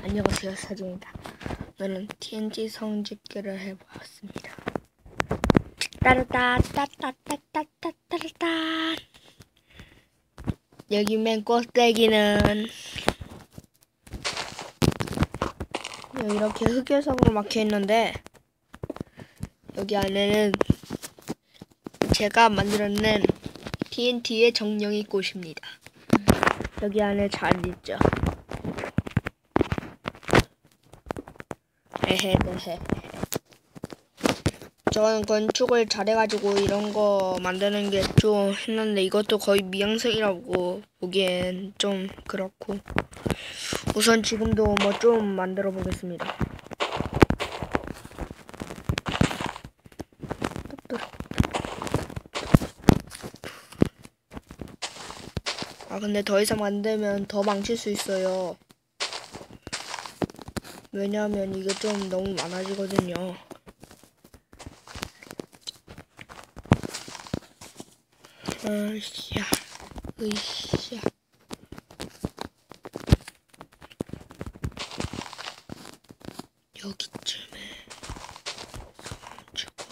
안녕하세요 사진입니다. 오늘은 TNT 성집기를 해보았습니다. 따르다 따따따따따따따 여기 맨 꼭대기는 이렇게 흑요석으로 막혀있는데 여기 안에는 제가 만들어낸 TNT의 정령이 꽃입니다. 여기 안에 잘 있죠? 저는 건축을 잘해가지고 이런 거 만드는 게 좀 했는데 이것도 거의 미양생이라고 보기엔 좀 그렇고 우선 지금도 뭐 좀 만들어 보겠습니다. 아 근데 더 이상 만들면 더 망칠 수 있어요. 왜냐하면 이게 좀 너무 많아지거든요. 으쌰, 으쌰. 여기쯤에 멈추고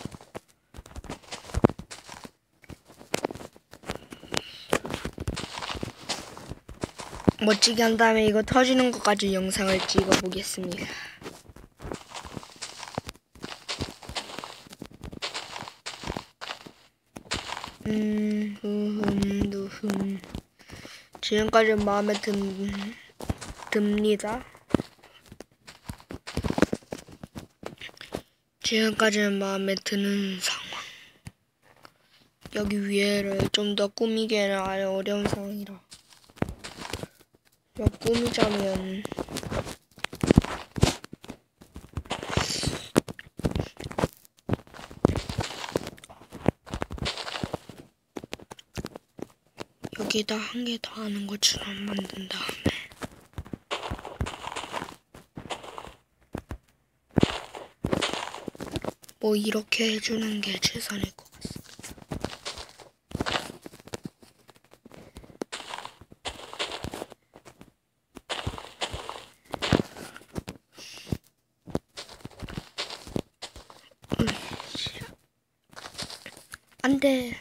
멋지게 한 다음에 이거 터지는 것까지 영상을 찍어 보겠습니다. 음, 후흠. 지금까지 마음에 든, 듭니다. 지금까지는 마음에 드는 상황. 여기 위에를 좀 더 꾸미기에는 아예 어려운 상황이라. 몇 꾸미자면. 여기다 한 개 더 하는 것처럼 만든 다음에. 뭐 이렇게 해주는 게 최선일 것 같습니다. 안 돼.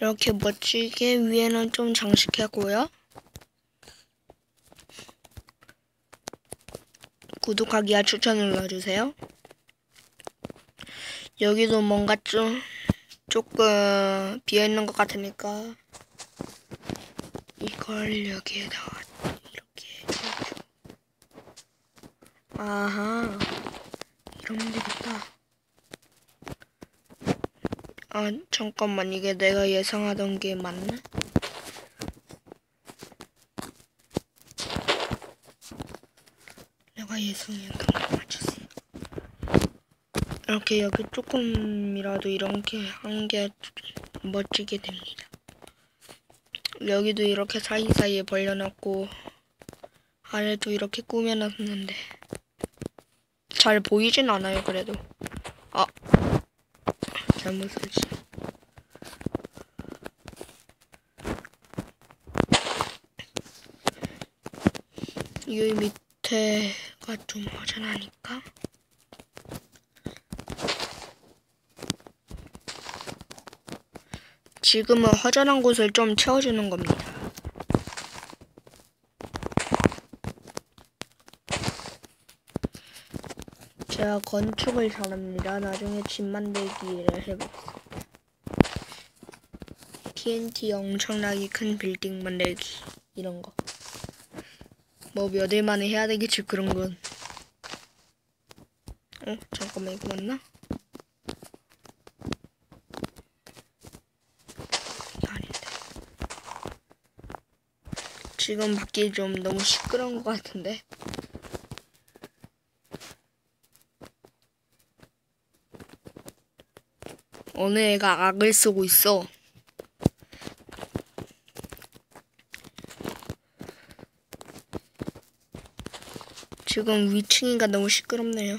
이렇게 멋지게 위에는 좀 장식하고요. 구독하기와 추천 눌러주세요. 여기도 뭔가 좀 조금 비어있는 것 같으니까 이걸 여기에다가 이렇게 해주죠. 아하 이러면 되겠다. 아, 잠깐만, 이게 내가 예상하던 게 맞나? 내가 예상했던 게 맞았어. 이렇게 여기 조금이라도 이렇게 한 게 멋지게 됩니다. 여기도 이렇게 사이사이에 벌려놨고, 아래도 이렇게 꾸며놨는데, 잘 보이진 않아요, 그래도. 아, 잘못 설치. 이 밑에가 좀 허전하니까. 지금은 허전한 곳을 좀 채워주는 겁니다. 제가 건축을 잘합니다. 나중에 집 만들기를 해보겠습니다. TNT 엄청나게 큰 빌딩 만들기 이런 거. 뭐 몇 일 만에 해야 되겠지 그런 건. 어 잠깐만 이거 맞나? 지금 밖이 좀 너무 시끄러운 것 같은데. 어느 애가 악을 쓰고 있어. 지금 위층이가 너무 시끄럽네요.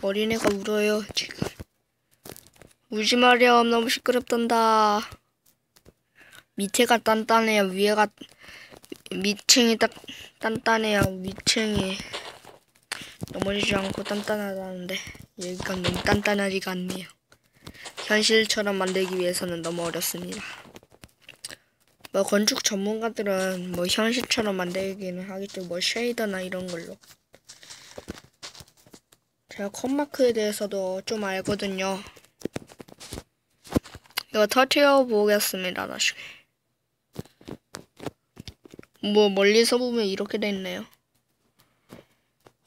어린애가 울어요, 지금. 울지 마렴, 너무 시끄럽단다. 밑에가 단단해야 위에가 밑층이 딱 단단해야 위층이 넘어지지 않고 단단하다는데 여기가 너무 단단하지가 않네요. 현실처럼 만들기 위해서는 너무 어렵습니다. 뭐 건축 전문가들은 뭐 현실처럼 만들기는 하겠죠. 뭐 쉐이더나 이런 걸로. 제가 컷마크에 대해서도 좀 알거든요. 이거 터트려 보겠습니다. 나중에. 뭐 멀리서 보면 이렇게 돼 있네요.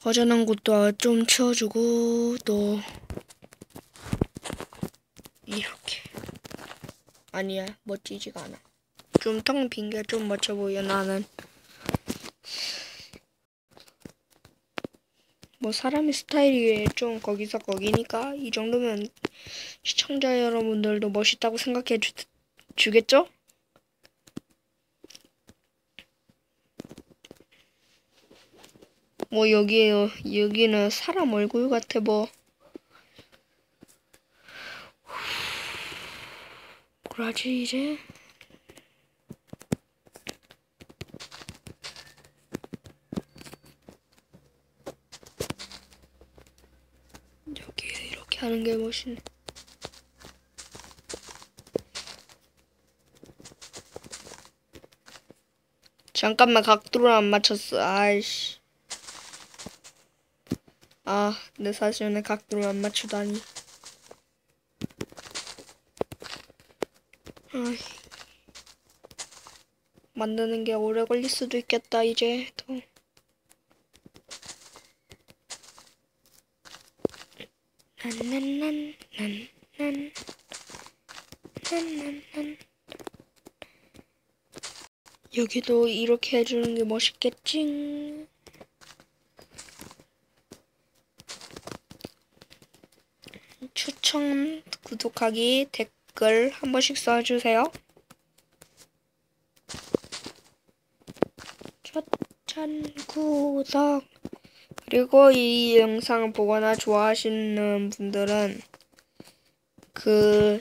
허전한 곳도 좀 치워주고 또 이렇게 아니야 멋지지가 않아. 좀 텅 빈 게 좀 멋져 보여 나는. 뭐 사람의 스타일이 좀 거기서 거기니까 이 정도면 시청자 여러분들도 멋있다고 생각해 주, 주겠죠? 뭐 여기 여기는 사람 얼굴 같아 뭐 뭐라지 이제 여기 이렇게 하는 게 멋있네. 잠깐만 각도를 안 맞췄어. 아이씨. 아 근데 사실 오늘 각도를 안 맞추다니. 아이, 만드는 게 오래 걸릴 수도 있겠다 이제 또 난난난난난 난난난. 여기도 이렇게 해주는 게 멋있겠지 추천, 구독하기, 댓글 한 번씩 써주세요. 추천, 구독. 그리고 이 영상을 보거나 좋아하시는 분들은 그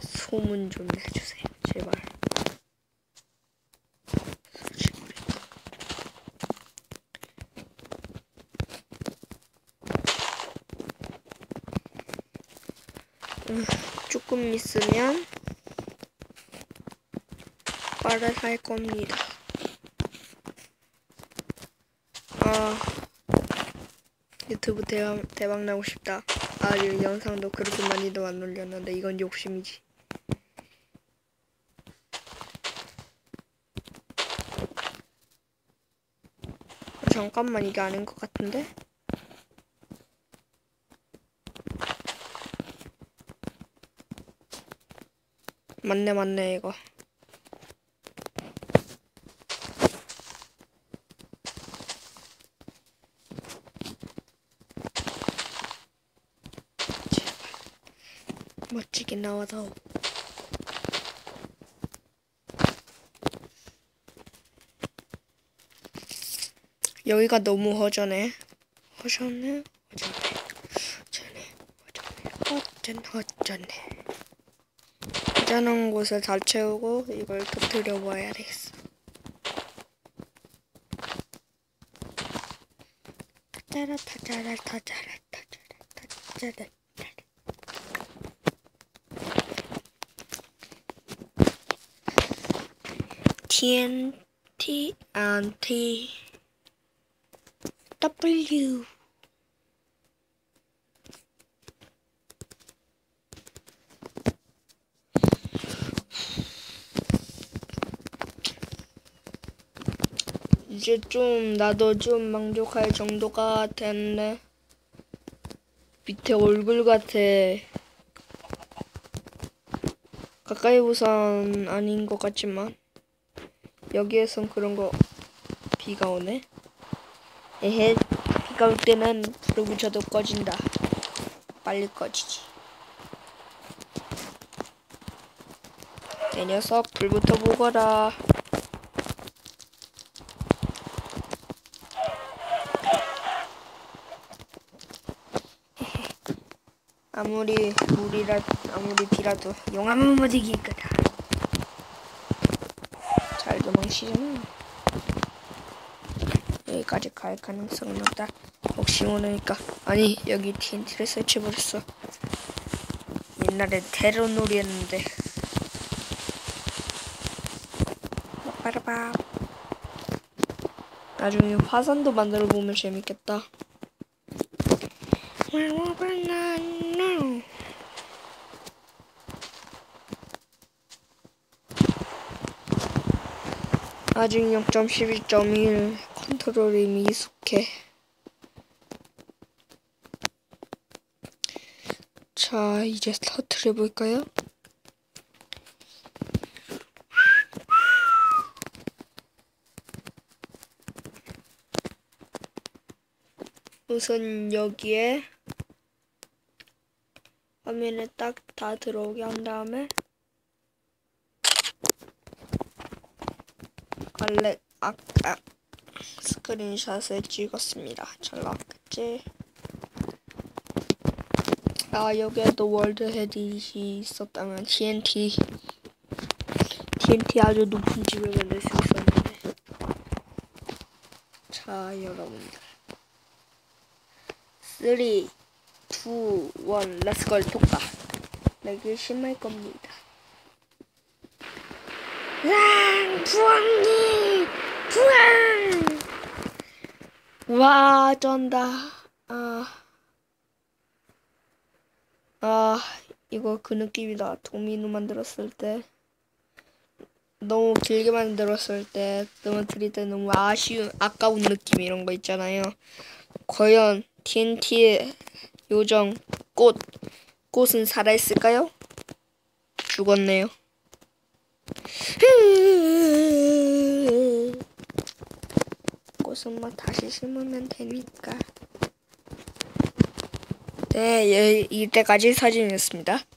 소문 좀 내주세요. 제발. 음, 조금 있으면 말을 할 겁니다. 아 유튜브 대박, 대박 나고 싶다. 아, 이 영상도 그렇게 많이도 안 올렸는데 이건 욕심이지. 아, 잠깐만 이게 아닌 것 같은데? 맞네 맞네 이거. 멋지게 나와서. 여기가 너무 허전해. 허전해? 허전해. 허전해. 허전해. 허전 허전해 허전한 곳을 다 채우고 이걸 터뜨려 봐야 되겠어. 타자라 타자라 타자라 타자라 타자라 TNT and T W 이제 좀 나도 좀 만족할 정도가 됐네. 밑에 얼굴 같아. 가까이 보선 아닌 것 같지만. 여기에선 그런 거 비가 오네. 에헤 비가 올 때는 불을 붙여도 꺼진다. 빨리 꺼지지. 내 녀석 불부터 보거라. 아무리 물이라 아무리 비라도 용암은 못 이길 거다. 도망치잖아. 여기까지 갈 가능성은 없다. 혹시 모르니까 아니 여기 TNT를 설치해버렸어. 옛날에 테러놀이였는데. 빠라바. 나중에 화산도 만들어 보면 재밌겠다. 아직 0.11.1 컨트롤이 미숙해. 자, 이제 터트려 볼까요? 우선 여기에 화면에 딱 다 들어오게 한 다음에 원래 아까 스크린샷을 찍었습니다. 잘 나왔겠지? 아 여기에도 월드 헤딧이 있었다면 TNT TNT 아주 높은 집을 만들 수 있었는데 자 여러분들 3 2 1 렛츠고 독가 내게 심할 겁니다. 랑 부엉이 부엉 와 쩐다. 아, 아 이거 그 느낌이다. 도미노 만들었을 때. 너무 길게 만들었을 때 넘어뜨릴 때 너무 아쉬운 아까운 느낌 이런 거 있잖아요. 과연 TNT의 요정 꽃 꽃은 살아있을까요? 죽었네요 꽃은 뭐 다시 심으면 되니까. 네, 예, 이때까지 사진이었습니다.